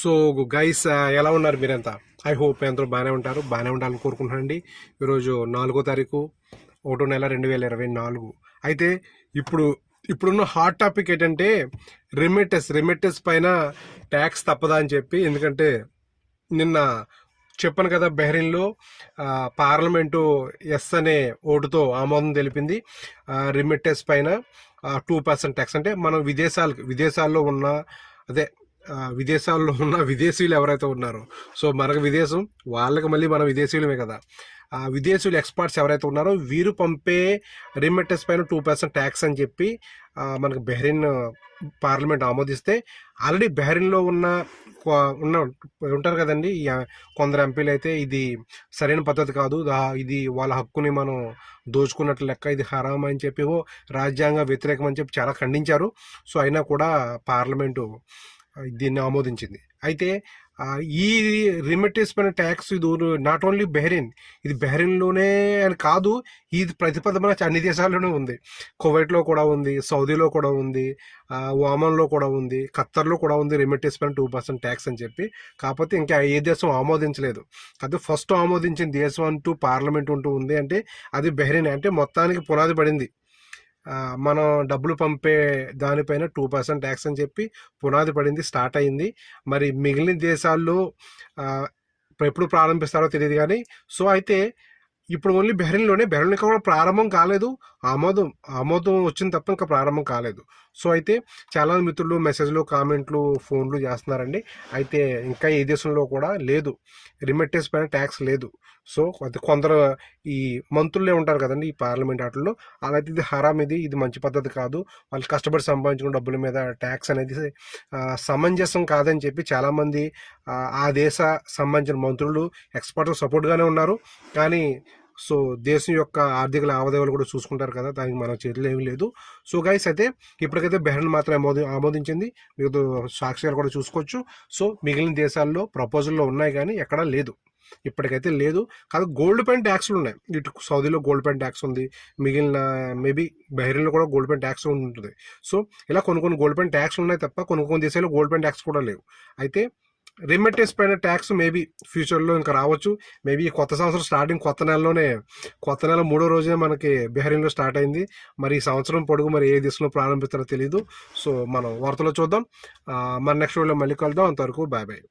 So guys ఎలా ఉన్నారు మీరంతా? ఐ హోప్ అందరూ బాగానే ఉంటారు. బాగానే ఉండాలని కోరుకుంటున్నానండి. ఈరోజు నాలుగో తారీఖు ఒకటో నెల రెండు వేల ఇరవై నాలుగు. అయితే ఇప్పుడు ఇప్పుడున్న హాట్ టాపిక్ ఏంటంటే రెమిటెస్ రెమిటెస్ పైన ట్యాక్స్ తప్పదా అని చెప్పి ఎందుకంటే నిన్న చెప్పాను కదా బెహ్రీన్లో పార్లమెంటు ఎస్ అనే ఓటుతో ఆమోదం తెలిపింది. రిమిటెస్ పైన టూ పర్సెంట్ ట్యాక్స్ అంటే మనం విదేశాలకు విదేశాల్లో ఉన్న అదే విదేశాల్లో ఉన్న విదేశీయులు ఎవరైతే ఉన్నారో. సో మనకు విదేశం వాళ్ళకి మళ్ళీ మన విదేశీయులమే కదా. ఆ విదేశీయులు ఎక్స్పర్ట్స్ ఎవరైతే ఉన్నారో వీరు పంపే రిమిటెన్స్ పైన టూ పర్సెంట్ ట్యాక్స్ అని చెప్పి మనకు బెహ్రీన్ పార్లమెంట్ ఆమోదిస్తే ఆల్రెడీ బెహ్రీన్లో ఉన్న ఉన్న ఉంటారు కదండి కొందరు ఎంపీలు అయితే ఇది సరైన పద్ధతి కాదు. ఇది వాళ్ళ హక్కుని మనం దోచుకున్నట్లు లెక్క ఇది హరాం అని చెప్పి ఓ రాజ్యాంగ వ్యతిరేకం అని చెప్పి చాలా ఖండించారు. సో అయినా కూడా పార్లమెంటు దీన్ని ఆమోదించింది. అయితే ఈ రిమిటెస్ పైన ట్యాక్స్ ఇది నాట్ ఓన్లీ బెహ్రీన్ ఇది బెహ్రీన్లోనే అని కాదు ఇది ప్రతిపదమైన అన్ని దేశాల్లోనే ఉంది. కువైట్లో కూడా ఉంది సౌదీలో కూడా ఉంది ఓమన్లో కూడా ఉంది ఖత్తర్లో కూడా ఉంది రెమిటెస్ పైన టూ పర్సెంట్ ట్యాక్స్ అని చెప్పి. కాకపోతే ఇంకా ఏ దేశం ఆమోదించలేదు. అది ఫస్ట్ ఆమోదించిన దేశం అంటూ పార్లమెంట్ ఉంటూ ఉంది అంటే అది బెహ్రీన్ అంటే మొత్తానికి పునాది పడింది. మనం డబ్బులు పంపే దానిపైన టూ పర్సెంట్ ట్యాక్స్ అని చెప్పి పునాది పడింది స్టార్ట్ అయింది. మరి మిగిలిన దేశాల్లో ఎప్పుడు ప్రారంభిస్తారో తెలియదు కానీ సో అయితే ఇప్పుడు ఓన్లీ బెహ్రెన్లోనే బెహ్రెన్ కూడా ప్రారంభం కాలేదు. ఆమోదం ఆమోదం వచ్చింది తప్ప ఇంకా ప్రారంభం కాలేదు. సో అయితే చాలా మిత్రులు మెసేజ్లు కామెంట్లు ఫోన్లు చేస్తున్నారండి. అయితే ఇంకా ఏ దేశంలో కూడా లేదు. రిమిటెన్స్ పైన ట్యాక్స్ లేదు. సో అది కొందరు ఈ మంత్రులే ఉంటారు కదండి ఈ పార్లమెంట్ ఆటల్లో. అలా అయితే ఇది హరాం ఇది ఇది మంచి పద్ధతి కాదు. వాళ్ళు కష్టపడి సంపాదించుకున్న డబ్బుల మీద ట్యాక్స్ అనేది సమంజసం కాదని చెప్పి చాలామంది ఆ, దేశ సంబంధించిన మంత్రులు ఎక్స్పర్ట్స్ సపోర్ట్గానే ఉన్నారు. కానీ సో దేశం యొక్క ఆర్థిక లావాదేవీలు కూడా చూసుకుంటారు కదా దానికి మన చేతిలో ఏమీ లేదు. సో గైస్ అయితే ఇప్పటికైతే బెహ్రెన్ మాత్రం ఆమోది ఆమోదించింది. మీకు సాక్ష్యాలు కూడా చూసుకోవచ్చు. సో మిగిలిన దేశాల్లో ప్రపోజల్లో ఉన్నాయి కానీ ఎక్కడా లేదు. ఇప్పటికైతే లేదు. కాదు గోల్డ్ పెయిన్ ట్యాక్స్లు ఉన్నాయి. ఇటు సౌదీలో గోల్డ్ పెయిన్ ట్యాక్స్ ఉంది. మిగిలిన మేబీ బహ్రెయిన్లో కూడా గోల్డ్ పెయిన్ ట్యాక్స్ ఉంటుంది. సో ఇలా కొన్ని కొన్ని గోల్డ్ పెయిన్ ట్యాక్స్ ఉన్నాయి తప్ప కొన్ని కొన్ని దేశాల్లో గోల్డ్ పెయిన్ ట్యాక్స్ కూడా లేవు. అయితే రిమిటెన్స్ పైన ట్యాక్స్ మేబీ ఫ్యూచర్లో ఇంకా రావచ్చు. మేబీ కొత్త సంవత్సరం స్టార్టింగ్ కొత్త నెలలోనే కొత్త నెల మూడో రోజే మనకి బెహరీన్లో స్టార్ట్ అయింది. మరి ఈ సంవత్సరం పొడుగు మరి ఏ దిశలో ప్రారంభిస్తారో తెలియదు సో మనం వార్తలో చూద్దాం. మరి మన నెక్స్ట్ వీడియోలో మళ్ళీ కలుద్దాం. అంతవరకు బాయ్ బాయ్.